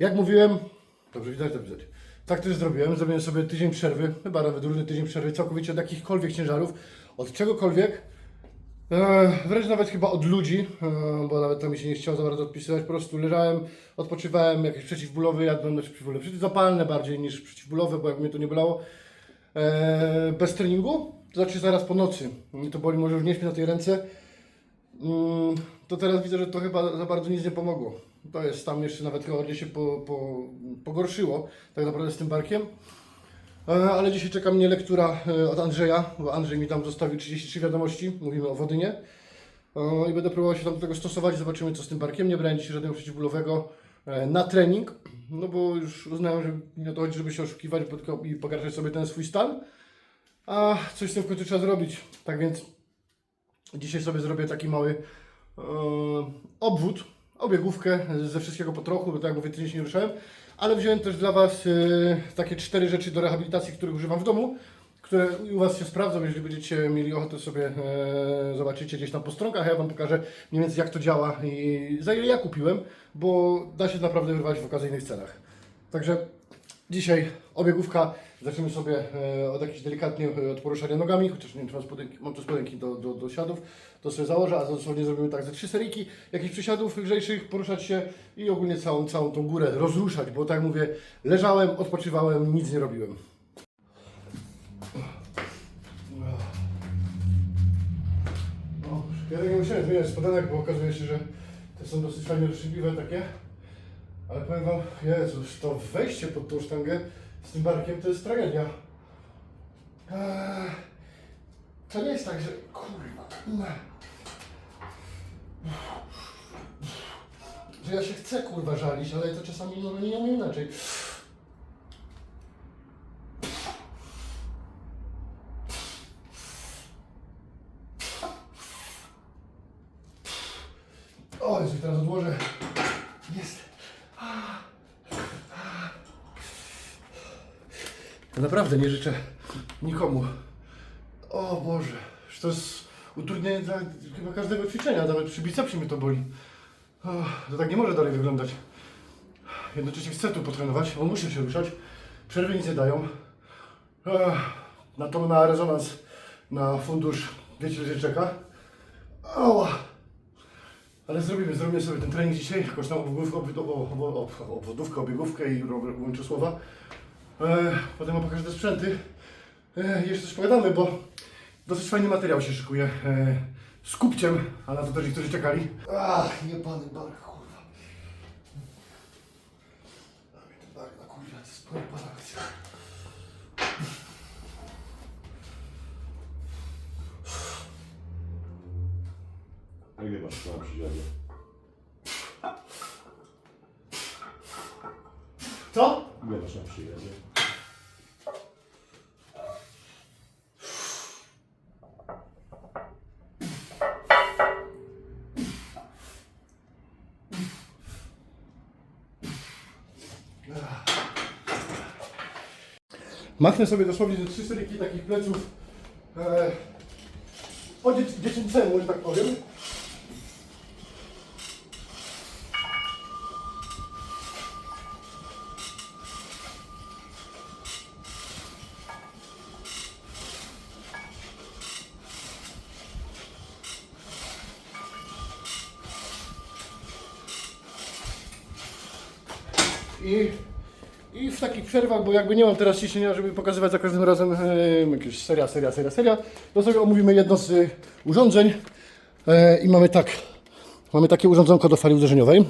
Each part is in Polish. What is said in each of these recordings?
Jak mówiłem, dobrze widać, dobrze widać. Tak też zrobiłem. Zrobiłem sobie tydzień przerwy, chyba nawet równy tydzień przerwy, całkowicie od jakichkolwiek ciężarów, od czegokolwiek. E, wręcz nawet chyba od ludzi, e, bo nawet to mi się nie chciało za bardzo odpisywać. Po prostu leżałem, odpoczywałem, jakieś przeciwbólowe jadłem, znaczy przeciwbólowe, przeciwzapalne bardziej niż przeciwbólowe, bo jak mnie to nie bolało. E, bez treningu, to znaczy zaraz po nocy. Mnie to boli, może już nie śpię na tej ręce. Mm, to teraz widzę, że to chyba za bardzo nic nie pomogło. To jest tam jeszcze nawet chyba się po, po, pogorszyło tak naprawdę z tym barkiem. E, Ale dzisiaj czeka mnie lektura e, od Andrzeja, bo Andrzej mi tam zostawił 33 wiadomości, mówimy o Wodynie. E, I będę próbował się tam do tego stosować, zobaczymy co z tym barkiem. Nie brałem dzisiaj żadnego przeciwbólowego na trening, no bo już uznałem, że nie o to chodzi, żeby się oszukiwać i pogarszać sobie ten swój stan. A coś z tym w końcu trzeba zrobić. Tak więc Dzisiaj sobie zrobię taki mały obwód, obiegówkę ze wszystkiego po trochu, bo tak jak mówię, tydzień się nie ruszałem, ale wziąłem też dla Was e, takie cztery rzeczy do rehabilitacji, których używam w domu, które u Was się sprawdzą, jeżeli będziecie mieli ochotę sobie e, zobaczycie gdzieś tam po stronkach, ja Wam pokażę mniej więcej jak to działa i za ile ja kupiłem, bo da się naprawdę wyrwać w okazyjnych cenach. Także Dzisiaj obiegówka. Zaczniemy sobie e, od jakichś delikatnie e, od poruszania nogami, chociaż nie wiem, czy mam, tu spodenki do, do, do siadów, to sobie założę, a dosłownie zrobimy tak ze trzy seryjki, jakichś przysiadów lżejszych, poruszać się i ogólnie całą, całą tą górę rozruszać, bo tak mówię, leżałem, odpoczywałem, nic nie robiłem. No, ja tak nie musiałem zmieniać spodenek, bo okazuje się, że te są dosyć fajnie rozszybliwe takie. Ale powiem wam, Jezus, to wejście pod tą sztangę z tym barkiem to jest tragedia. Eee, to nie jest tak, że kurwa. Że ja się chcę kurwa żalić, ale to czasami no, nie umiem inaczej. O, Jezu, teraz odłożę. Jest. Ja naprawdę nie życzę nikomu. O Boże, że to jest utrudnienie dla chyba każdego ćwiczenia, nawet przy bicepsie mnie to boli. O, to tak nie może dalej wyglądać. Jednocześnie chcę tu potrenować, bo muszę się ruszać. Przerwy nic nie dają. Ech, Na to na rezonans, na fundusz, wiecie, że czeka. Ale zrobimy, zrobimy sobie ten trening dzisiaj, tam obwodówkę, obwodówkę, obwodówkę obiegówkę i łączę słowa. E, potem wam pokażę te sprzęty. E, jeszcze coś pogadamy, bo dosyć fajny materiał się szykuje e, z kupciem, a na to też niektórzy czekali. Ach, jebany bark, kurwa. A mnie ten bark na kurwa, to jest pojebana akcja. A ile masz na przydziale? Co? Ile masz na przyjaźnie? Machnę sobie dosłownie ze trzy seryjki takich pleców e, po dzie dziecięcemu, że tak powiem. I, I w takich przerwach, bo jakby nie mam teraz ciśnienia, żeby pokazywać za każdym razem e, jakieś seria, seria, seria, seria, to sobie omówimy jedno z e, urządzeń e, i mamy tak, mamy takie urządzonko do fali uderzeniowej.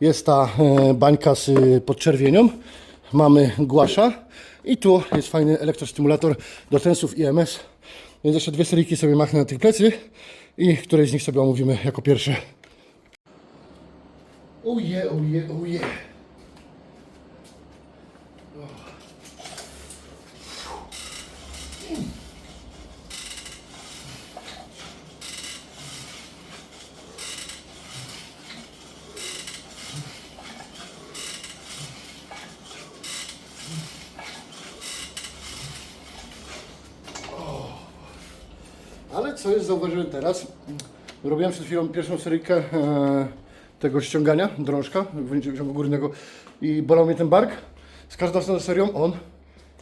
Jest ta e, bańka z e, podczerwienią, mamy głasza i tu jest fajny elektrostymulator do tensów IMS. Więc jeszcze dwie seryjki sobie machnę na tych plecy i któreś z nich sobie omówimy jako pierwsze. Uje, uje, uje. Ale co jest, zauważyłem teraz, robiłem przed chwilą pierwszą seryjkę e, tego ściągania drążka wyciągu górnego i bolał mnie ten bark. Z każdą stronę serią on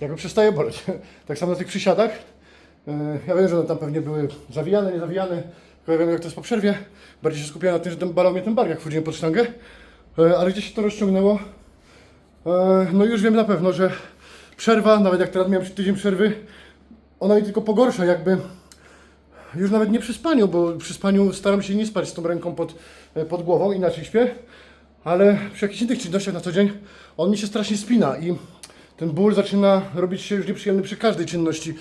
jakby przestaje boleć. Tak samo na tych przysiadach. E, Ja wiem, że one tam pewnie były zawijane, nie zawijane. Tylko ja wiem jak to jest po przerwie. Bardziej się skupiałem na tym, że ten balał mnie ten bark jak wchodziłem pod sztangę. E, Ale gdzieś się to rozciągnęło. E, No już wiem na pewno, że przerwa, nawet jak teraz miałem tydzień przerwy, ona mi tylko pogorsza jakby już nawet nie przy spaniu, bo przy spaniu staram się nie spać z tą ręką pod, e, pod głową, inaczej śpię, ale przy jakichś innych czynnościach na co dzień on mi się strasznie spina i ten ból zaczyna robić się już nieprzyjemny przy każdej czynności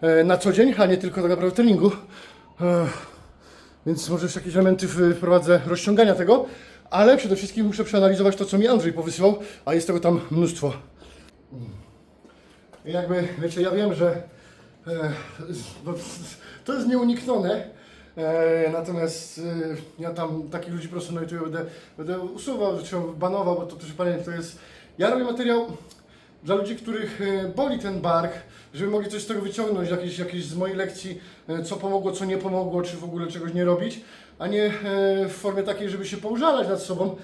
e, na co dzień, a nie tylko tak naprawdę treningu. Więc może już jakieś elementy wprowadzę rozciągania tego, ale przede wszystkim muszę przeanalizować to, co mi Andrzej powysyłał, a jest tego tam mnóstwo. I jakby, wiecie, ja wiem, że to jest nieuniknione, e, natomiast e, ja tam takich ludzi po prostu na YouTube będę, będę usuwał, czy banował, bo to też panie, to jest... Ja robię materiał dla ludzi, których e, boli ten bark, żeby mogli coś z tego wyciągnąć, jakieś, jakieś z mojej lekcji, e, co pomogło, co nie pomogło, czy w ogóle czegoś nie robić, a nie e, w formie takiej, żeby się poużalać nad sobą.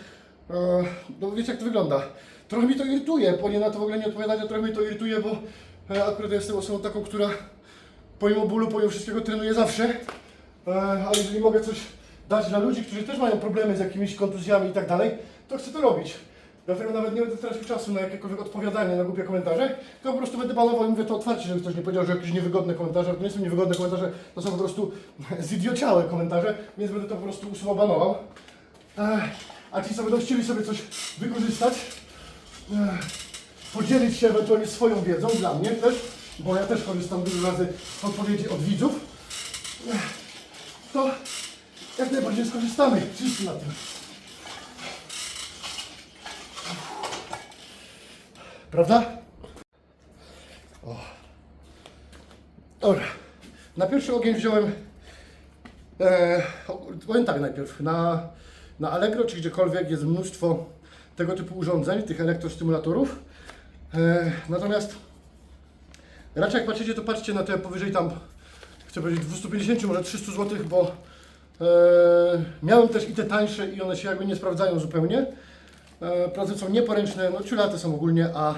E, No wiecie jak to wygląda. Trochę mi to irytuje, powinien na to w ogóle nie odpowiadać, a trochę mi to irytuje, bo e, akurat jestem osobą taką, która pomimo bólu, pomimo wszystkiego trenuje zawsze, e, ale jeżeli mogę coś dać dla ludzi, którzy też mają problemy z jakimiś kontuzjami i tak dalej, to chcę to robić. Dlatego nawet nie będę tracił czasu na jakiekolwiek odpowiadanie na głupie komentarze, tylko po prostu będę banował i mówię to otwarcie, żeby ktoś nie powiedział, że jakieś niewygodne komentarze, to nie są niewygodne komentarze, to są po prostu zidiociałe komentarze, więc będę to po prostu usuwał, banował. Ech, A ci, co będą chcieli sobie coś wykorzystać, ech, podzielić się ewentualnie swoją wiedzą dla mnie też, bo ja też korzystam dużo razy z odpowiedzi od widzów, to jak najbardziej skorzystamy wszyscy na tym. Prawda? O. Dobra. Na pierwszy ogień wziąłem E, powiem tak najpierw, na, na Allegro czy gdziekolwiek jest mnóstwo tego typu urządzeń, tych elektrostymulatorów. E, natomiast raczej jak patrzycie, to patrzcie na te powyżej tam, chcę powiedzieć 250, może 300 zł, bo e, miałem też i te tańsze i one się jakby nie sprawdzają zupełnie. E, prace są nieporęczne, no ciulate są ogólnie, a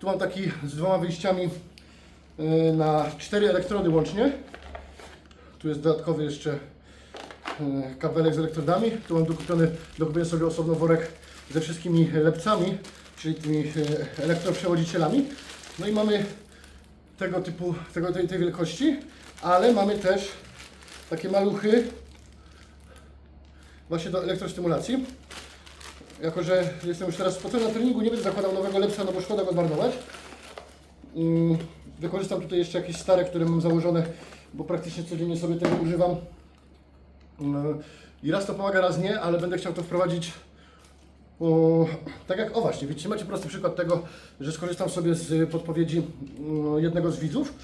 tu mam taki z dwoma wyjściami e, na cztery elektrody łącznie. Tu jest dodatkowy jeszcze e, kabelek z elektrodami. Tu mam dokupiony, dokupiłem sobie osobno worek ze wszystkimi lepcami, czyli tymi e, elektroprzewodicielami. No i mamy tego typu, tego, tej, tej wielkości, ale mamy też takie maluchy właśnie do elektrostymulacji. Jako, że jestem już teraz spocony na treningu, nie będę zakładał nowego lepca, no bo szkoda go zmarnować. Mm, Wykorzystam tutaj jeszcze jakieś stare, które mam założone, bo praktycznie codziennie sobie tego używam. Mm, I raz to pomaga, raz nie, ale będę chciał to wprowadzić o, tak jak, o właśnie, widzicie, macie prosty przykład tego, że skorzystam sobie z podpowiedzi mm, jednego z widzów,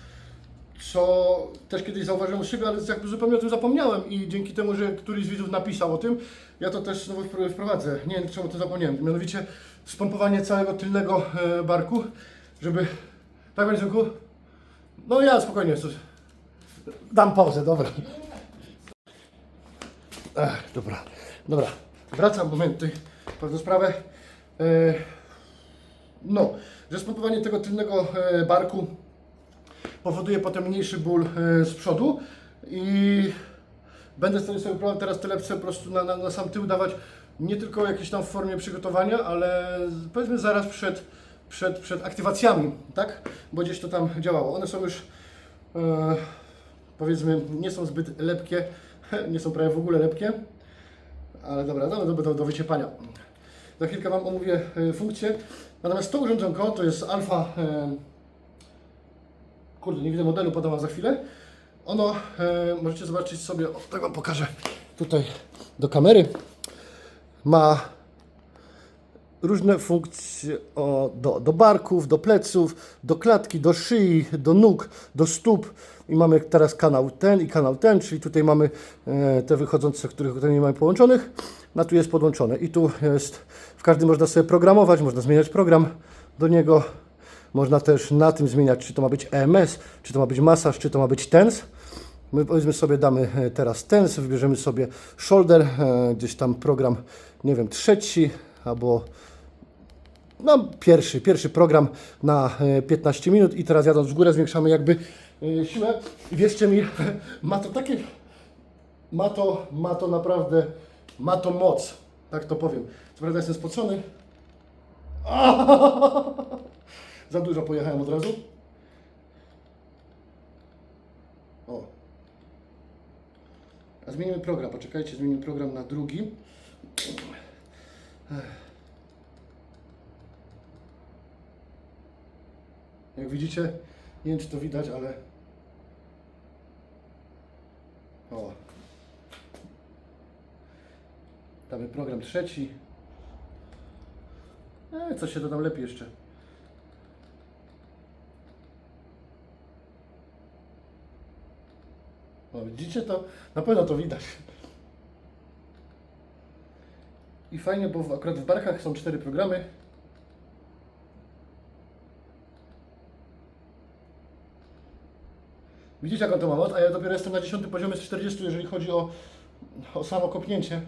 co też kiedyś zauważyłem u siebie, ale jakby zupełnie o tym zapomniałem i dzięki temu, że któryś z widzów napisał o tym, ja to też znowu wpro- wprowadzę. Nie wiem, czemu to zapomniałem. Mianowicie spompowanie całego tylnego e, barku, żeby... Tak będzie, Zymku? No ja spokojnie. coś- Dam pauzę, dobra. Ech, dobra, dobra. Wracam, moment, tutaj pewną sprawę. E, no, że spompowanie tego tylnego e, barku powoduje potem mniejszy ból e, z przodu i będę sobie sobie próbował teraz te lepce po prostu na, na, na sam tył dawać nie tylko jakieś tam w formie przygotowania, ale powiedzmy zaraz przed, przed, przed aktywacjami, tak? Bo gdzieś to tam działało. One są już e, powiedzmy nie są zbyt lepkie, nie są prawie w ogóle lepkie, ale dobra, no, do, do, do wyciepania. Za chwilkę Wam omówię e, funkcję. Natomiast to urządzonko to jest Alfa e, kurde, nie widzę modelu, podam wam za chwilę. Ono, e, możecie zobaczyć sobie, o, tak wam pokażę tutaj do kamery. Ma różne funkcje o, do, do barków, do pleców, do klatki, do szyi, do nóg, do stóp. I mamy teraz kanał ten i kanał ten, czyli tutaj mamy e, te wychodzące, których tutaj nie mamy połączonych, a tu jest podłączone. I tu jest, w każdym można sobie programować, można zmieniać program do niego. Można też na tym zmieniać, czy to ma być EMS, czy to ma być masaż, czy to ma być TENS. My powiedzmy sobie, damy e, teraz ten, wybierzemy sobie shoulder, e, gdzieś tam program, nie wiem, trzeci albo no, pierwszy, pierwszy program na e, 15 minut i teraz jadąc w górę zwiększamy jakby e, siłę i wierzcie mi, ma to takie, ma to, ma to naprawdę, ma to moc, tak to powiem. Co prawda jestem spocony, za dużo pojechałem od razu. O. A zmienimy program, poczekajcie, zmienimy program na drugi. Jak widzicie, nie wiem czy to widać, ale... O. Damy program trzeci. E, coś się dodam lepiej jeszcze. O, widzicie to? Na pewno to widać. I fajnie, bo akurat w barkach są cztery programy. Widzicie jak on to ma moc, a ja dopiero jestem na 10 poziomie z 40, jeżeli chodzi o, o samo kopnięcie.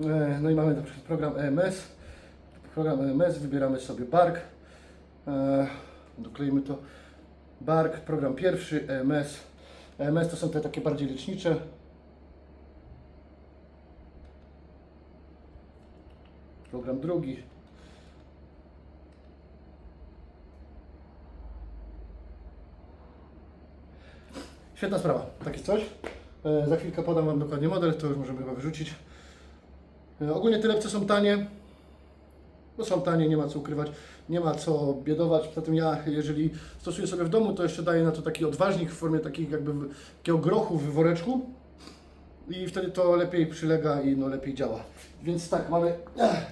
E, No i mamy program EMS. Program EMS, wybieramy sobie bark. E, Dokleimy to. Bark, program pierwszy, EMS. EMS to są te takie bardziej lecznicze. Program drugi. Świetna sprawa, takie coś. E, za chwilkę podam Wam dokładnie model, to już możemy chyba wyrzucić. E, ogólnie te lepce są tanie. No są tanie, nie ma co ukrywać, nie ma co biedować. Poza tym ja, jeżeli stosuję sobie w domu, to jeszcze daję na to taki odważnik w formie takich jakby takiego grochu w woreczku. I wtedy to lepiej przylega i no lepiej działa. Więc tak, mamy eh,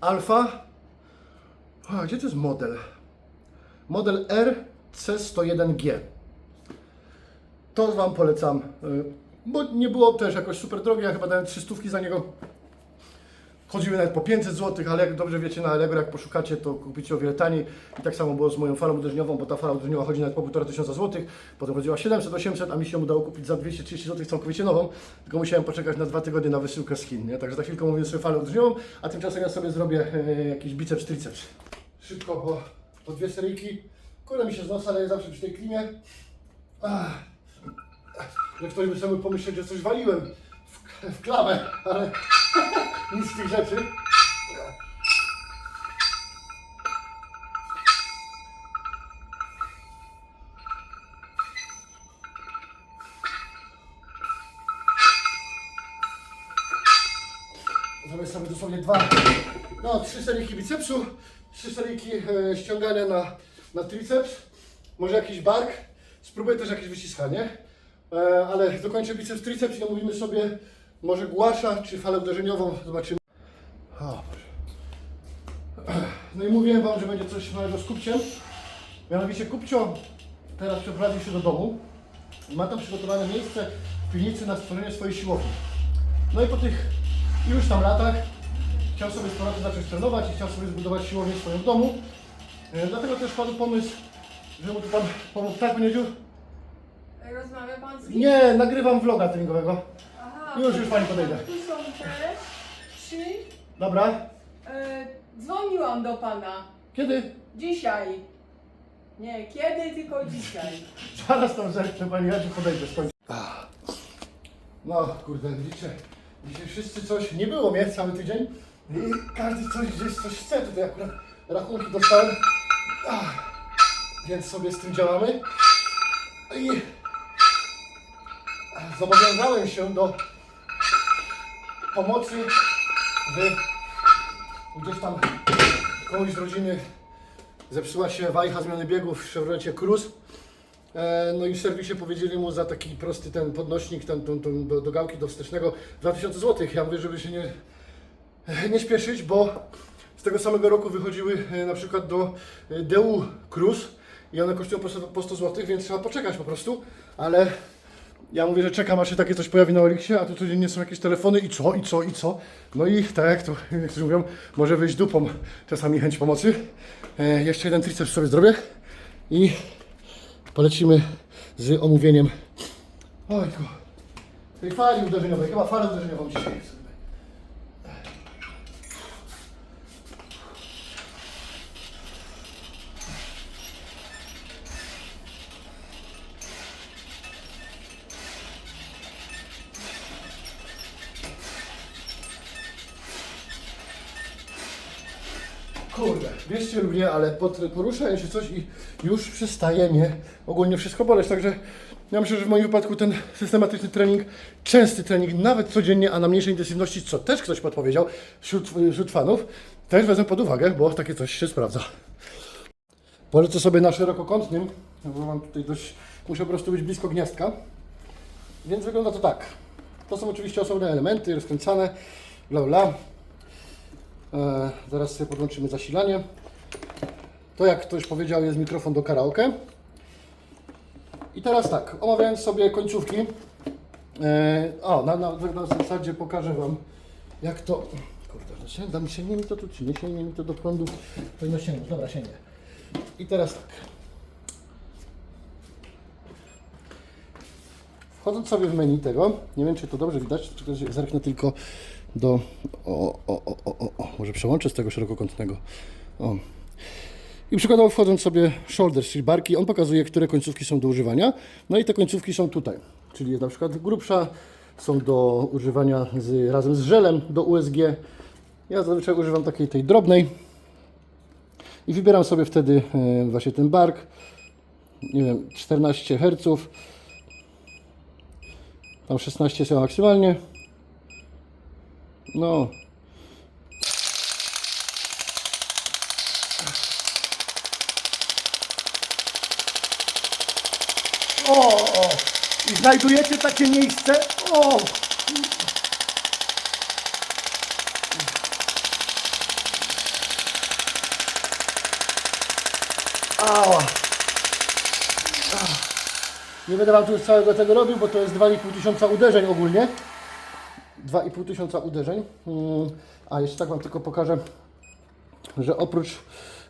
Alfa. Gdzie to jest model? Model RC101G. To Wam polecam, y, bo nie było też jakoś super drogie, ja chyba dałem 300 za niego. Chodziły nawet po 500 zł, ale jak dobrze wiecie na Allegro, jak poszukacie, to kupicie o wiele taniej. I tak samo było z moją falą uderzeniową, bo ta fala uderzeniowa chodzi nawet po 1500 zł, potem chodziła 700-800, a mi się udało kupić za 230 zł całkowicie nową, tylko musiałem poczekać na dwa tygodnie na wysyłkę z Chin, nie? Także za chwilkę mówię sobie falę uderzeniową, a tymczasem ja sobie zrobię e, jakiś biceps, triceps. Szybko, bo po dwie seryjki, kurde mi się z nosa, ale zawsze przy tej klimie. Ach. Że ktoś by sobie pomyśleć, że coś waliłem w, w klamę, ale nic z tych rzeczy. Zrobię sobie dosłownie dwa, no trzy seryjki bicepsu, trzy seryjki e, ściągania na, na triceps, może jakiś bark, spróbuję też jakieś wyciskanie, e, ale dokończę biceps, triceps i omówimy sobie może głasza czy falę uderzeniową, zobaczymy. O. No i mówiłem Wam, że będzie coś małego z kupciem, mianowicie kupcio teraz przeprowadził się do domu ma tam przygotowane miejsce w piwnicy na stworzenie swojej siłowni. No i po tych iluś tam latach chciał sobie z powrotem zacząć trenować i chciał sobie zbudować siłownię w domu. E, Dlatego też padł pomysł, że mu tu Pan pomógł. Tak, Dziu? Rozmawia pan z kim? Nie, nagrywam vloga treningowego. Aha, Już, już pani podejdę. Tu są te trzy. Dobra. E, dzwoniłam do pana. Kiedy? Dzisiaj. Nie, kiedy, tylko dzisiaj. Zaraz tam zerknę Pani, ja Ci podejdę, skończę. No, kurde, widzicie, dzisiaj wszyscy coś, nie było mnie cały tydzień i każdy coś gdzieś coś chce, tutaj akurat rachunki dostałem, Ach, więc sobie z tym działamy i zobowiązałem się do pomocy w gdzieś tam komuś z rodziny zepsuła się wajcha zmiany biegów w Chevroletie Cruze E, No i w serwisie powiedzieli mu za taki prosty ten podnośnik, ten, ten, ten do, do gałki do wstecznego 2000 zł. Ja mówię, żeby się nie, nie śpieszyć, bo z tego samego roku wychodziły e, na przykład do e, DU Cruise i one kosztują po 100 po 100 zł, więc trzeba poczekać po prostu, ale ja mówię, że czekam aż się takie coś pojawi na Oliksie, a tu codziennie są jakieś telefony i co, i co, i co. No i tak jak to niektórzy mówią, może wyjść dupą czasami chęć pomocy. E, jeszcze jeden triceps sobie zrobię i polecimy z omówieniem ojku, tej fali uderzeniowej. Chyba falę uderzeniową dzisiaj jest. Nie, ale pod, porusza się coś i już przestaje mnie ogólnie wszystko boleć, także ja myślę, że w moim wypadku ten systematyczny trening, częsty trening, nawet codziennie, a na mniejszej intensywności, co też ktoś podpowiedział wśród, wśród fanów, też wezmę pod uwagę, bo takie coś się sprawdza. Polecę sobie na szerokokątnym, bo mam tutaj dość, muszę po prostu być blisko gniazdka, więc wygląda to tak. To są oczywiście osobne elementy, rozkręcane, bla bla. E, zaraz sobie podłączymy zasilanie. To jak ktoś powiedział jest mikrofon do karaoke. I teraz tak, omawiając sobie końcówki. E, o, na, na, na zasadzie pokażę Wam jak to... Kurde, sięga mi, sięgnie mi to tu, czy nie sięgnie mi to do prądu? Powinno sięgnąć, dobra, sięgnie. I teraz tak. Wchodząc sobie w menu tego, nie wiem czy to dobrze widać, zerknę tylko do. O, o, o, o, o, może przełączę z tego szerokokątnego. O. I przykładowo wchodząc sobie shoulders, czyli barki, on pokazuje, które końcówki są do używania. No i te końcówki są tutaj, czyli jest na przykład grubsza, są do używania z, razem z żelem do USG. Ja zazwyczaj używam takiej tej drobnej i wybieram sobie wtedy e, właśnie ten bark. Nie wiem, 14 Hz. Tam 16 są maksymalnie. No. O, o. I znajdujecie takie miejsce? O. Ała. Nie będę Wam tu już całego tego robił, bo to jest 2,5 tysiąca uderzeń ogólnie. 2,5 tysiąca uderzeń. Mm, A jeszcze tak Wam tylko pokażę, że oprócz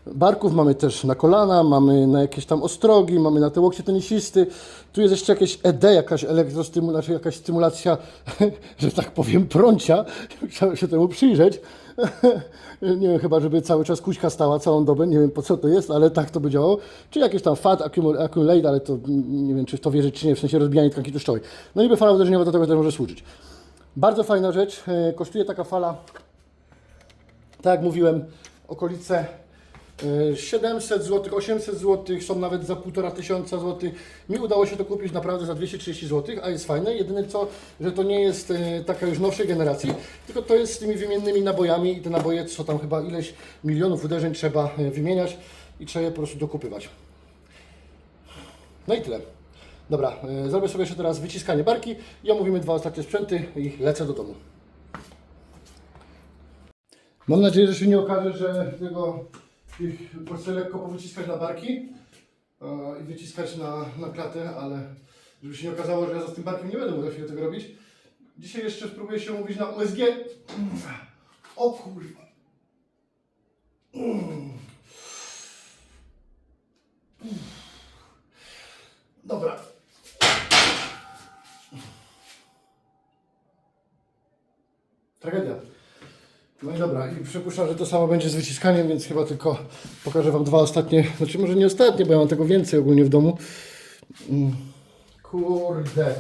barków mamy też na kolana, mamy na jakieś tam ostrogi, mamy na te łokcie tenisisty. Tu jest jeszcze jakieś ED, jakaś elektrostymulacja, jakaś stymulacja, że tak powiem, prącia. Chciałem się temu przyjrzeć. Nie wiem, chyba żeby cały czas kuźka stała całą dobę, nie wiem po co to jest, ale tak to by działało. Czy jakieś tam fat accumul- accumulate, ale to nie wiem, czy w to wierzyć, czy nie, w sensie rozbijanie tkanki tłuszczowej. No niby fala uderzeniowa do tego też może służyć. Bardzo fajna rzecz. E, Kosztuje taka fala, tak jak mówiłem, okolice e, 700 zł, 800 zł, są nawet za 1,5 tysiąca złotych. Mi udało się to kupić naprawdę za 230 zł, a jest fajne. Jedyne co, że to nie jest e, taka już nowszej generacji, tylko to jest z tymi wymiennymi nabojami i te naboje, co tam chyba ileś milionów uderzeń trzeba e, wymieniać i trzeba je po prostu dokupywać. No i tyle. Dobra, e, zrobię sobie jeszcze teraz wyciskanie barki i omówimy dwa ostatnie sprzęty i lecę do domu. Mam nadzieję, że się nie okaże, że tego ich chcę lekko powyciskać na barki e, i wyciskać na, na klatę, ale żeby się nie okazało, że ja za tym barkiem nie będę mógł za tego robić. Dzisiaj jeszcze spróbuję się umówić na USG. O kurwa. Dobra. Tragedia. No i dobra, i przypuszczam, że to samo będzie z wyciskaniem, więc chyba tylko pokażę Wam dwa ostatnie, znaczy może nie ostatnie, bo ja mam tego więcej ogólnie w domu. Mm. Kurde.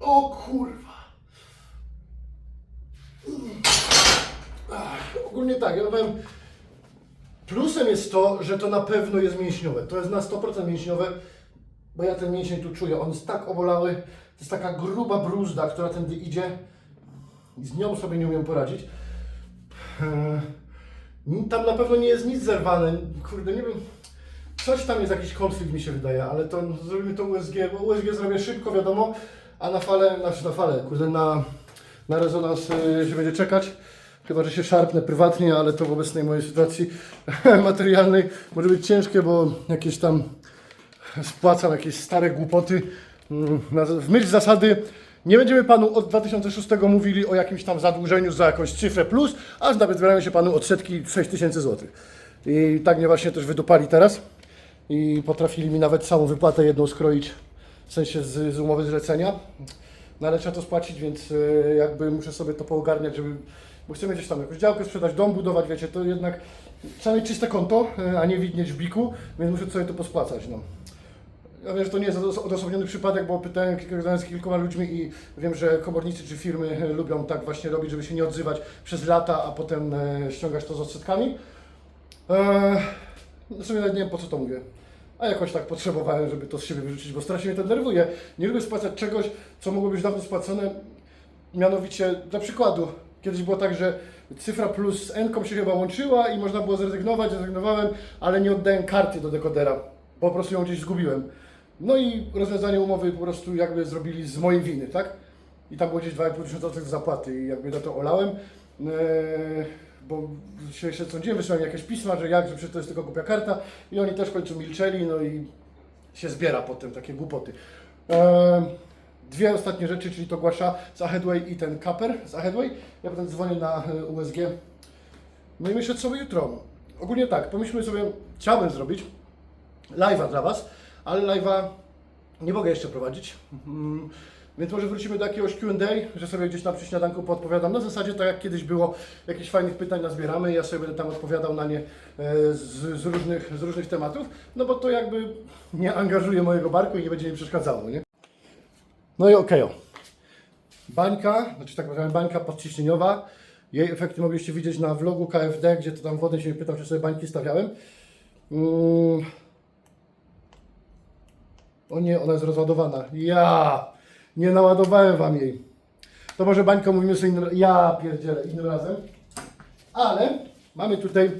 O kurwa. Ach, ogólnie tak, ja powiem, plusem jest to, że to na pewno jest mięśniowe. To jest na 100% mięśniowe, bo ja ten mięsień tu czuję. On jest tak obolały, to jest taka gruba bruzda, która tędy idzie i z nią sobie nie umiem poradzić. Eee, Tam na pewno nie jest nic zerwane. Kurde, nie wiem. Coś tam jest jakiś konflikt mi się wydaje, ale to zrobimy to USG, bo USG zrobię szybko, wiadomo, a na falę, znaczy na falę, kurde, na, na rezonans y, się będzie czekać. Chyba, że się szarpnę prywatnie, ale to w obecnej mojej sytuacji materialnej może być ciężkie, bo jakieś tam spłacam jakieś stare głupoty, mm, w myśl zasady nie będziemy panu od 2006 mówili o jakimś tam zadłużeniu za jakąś cyfrę plus, aż nawet zbierają się panu odsetki 6 tysięcy złotych. I tak mnie właśnie też wydupali teraz i potrafili mi nawet całą wypłatę jedną skroić, w sensie z, z umowy zlecenia. No ale trzeba to spłacić, więc e, jakby muszę sobie to poogarniać, żeby, bo chcemy gdzieś tam jakąś działkę sprzedać, dom budować, wiecie, to jednak trzeba mieć czyste konto, e, a nie widnieć w biku, więc muszę sobie to pospłacać, no. Ja wiem, że to nie jest odos- odosobniony przypadek, bo pytałem z kilkoma ludźmi i wiem, że komornicy czy firmy e, lubią tak właśnie robić, żeby się nie odzywać przez lata, a potem e, ściągać to z odsetkami. Eee, w sumie nawet nie wiem po co to mówię. A jakoś tak potrzebowałem, żeby to z siebie wyrzucić, bo strasznie mnie to denerwuje. Nie lubię spłacać czegoś, co mogło być dawno spłacone. Mianowicie, dla przykładu, kiedyś było tak, że cyfra plus z N się chyba łączyła i można było zrezygnować, zrezygnowałem, ale nie oddałem karty do dekodera. Po prostu ją gdzieś zgubiłem. No i rozwiązanie umowy po prostu jakby zrobili z mojej winy, tak? I tam było gdzieś 2,5 tysiąca zapłaty i jakby za to olałem. Eee, bo się, się sądziłem, wysłałem jakieś pisma, że jak, że przecież to jest tylko głupia karta i oni też w końcu milczeli, no i się zbiera potem takie głupoty. Eee, dwie ostatnie rzeczy, czyli to Głasza z Ahedway i ten Kaper z Ahedway. Ja potem dzwonię na e, USG. No i myślę sobie jutro. Ogólnie tak, pomyślmy sobie, chciałbym zrobić live'a dla Was, ale live'a nie mogę jeszcze prowadzić. Mm, Więc może wrócimy do jakiegoś Q&A, że sobie gdzieś tam przy śniadanku podpowiadam. Na zasadzie tak jak kiedyś było, jakichś fajnych pytań nazbieramy, ja sobie będę tam odpowiadał na nie e, z, z, różnych, z różnych tematów, no bo to jakby nie angażuje mojego barku i nie będzie mi przeszkadzało, nie? No i okej. o. Bańka, znaczy tak powiem, bańka podciśnieniowa. Jej efekty mogliście widzieć na vlogu KFD, gdzie to tam wodę się pytał, czy sobie bańki stawiałem. Mm. O nie, ona jest rozładowana. Ja! Nie naładowałem Wam jej. To może bańkę mówimy sobie innym Ja pierdzielę, innym razem. Ale mamy tutaj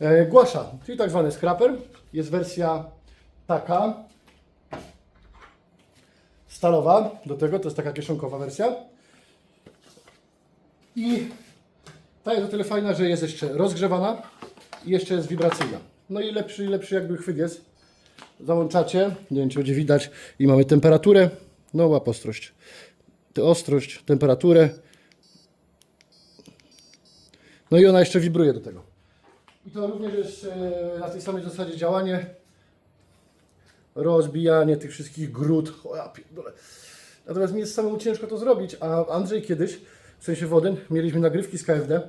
e, głasza, czyli tak zwany scraper. Jest wersja taka, stalowa do tego, to jest taka kieszonkowa wersja. I ta jest o tyle fajna, że jest jeszcze rozgrzewana i jeszcze jest wibracyjna. No i lepszy, lepszy jakby chwyt jest. Załączacie, nie wiem czy będzie widać, i mamy temperaturę, no łap ostrość. Ostrość, temperaturę. No i ona jeszcze wibruje do tego. I to również jest e, na tej samej zasadzie działanie. Rozbijanie tych wszystkich grud. O ja pierdolę. Natomiast mi jest samemu ciężko to zrobić, a Andrzej kiedyś, w sensie Wodyn, mieliśmy nagrywki z KFD.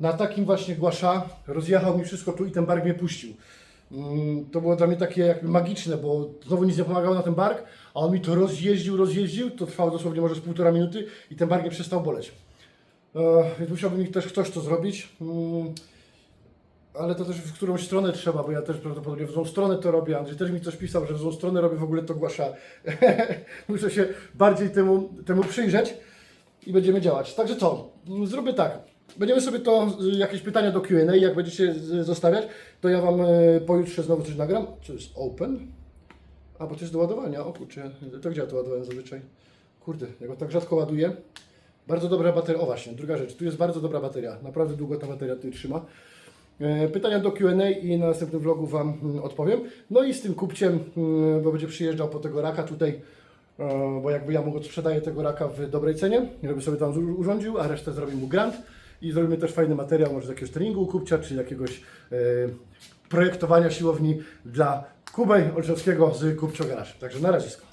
Na takim właśnie głasza rozjechał mi wszystko tu i ten bark mnie puścił. Mm, To było dla mnie takie jakby magiczne, bo znowu nic nie pomagało na ten bark, a on mi to rozjeździł, rozjeździł, to trwało dosłownie może z półtora minuty i ten bark nie przestał boleć. E, Więc musiałby mi też ktoś to zrobić. Ale to też w którąś stronę trzeba, bo ja też prawdopodobnie w złą stronę to robię. Andrzej też mi coś pisał, że w złą stronę robię w ogóle to głasza. Muszę się bardziej temu, temu przyjrzeć i będziemy działać. Także co? Zrobię tak. Będziemy sobie to, y, jakieś pytania do Q&A, jak będziecie z- zostawiać, to ja Wam y, pojutrze znowu coś nagram. Co jest open? A, bo to jest do ładowania. O kurczę, to gdzie ja to ładowałem zazwyczaj? Kurde, ja go tak rzadko ładuję. Bardzo dobra bateria. O właśnie, druga rzecz. Tu jest bardzo dobra bateria. Naprawdę długo ta bateria tutaj trzyma. E, Pytania do Q&A i na następnym vlogu Wam mm, odpowiem. No i z tym kupciem, mm, bo będzie przyjeżdżał po tego raka tutaj, e, bo jakby ja mu go sprzedaję tego raka w dobrej cenie, żeby sobie tam urządził, a resztę zrobi mu grant. I zrobimy też fajny materiał, może z jakiegoś treningu kupcia, czy jakiegoś e, projektowania siłowni dla Kuby Olszewskiego z Kupcio Garage. Także na razie.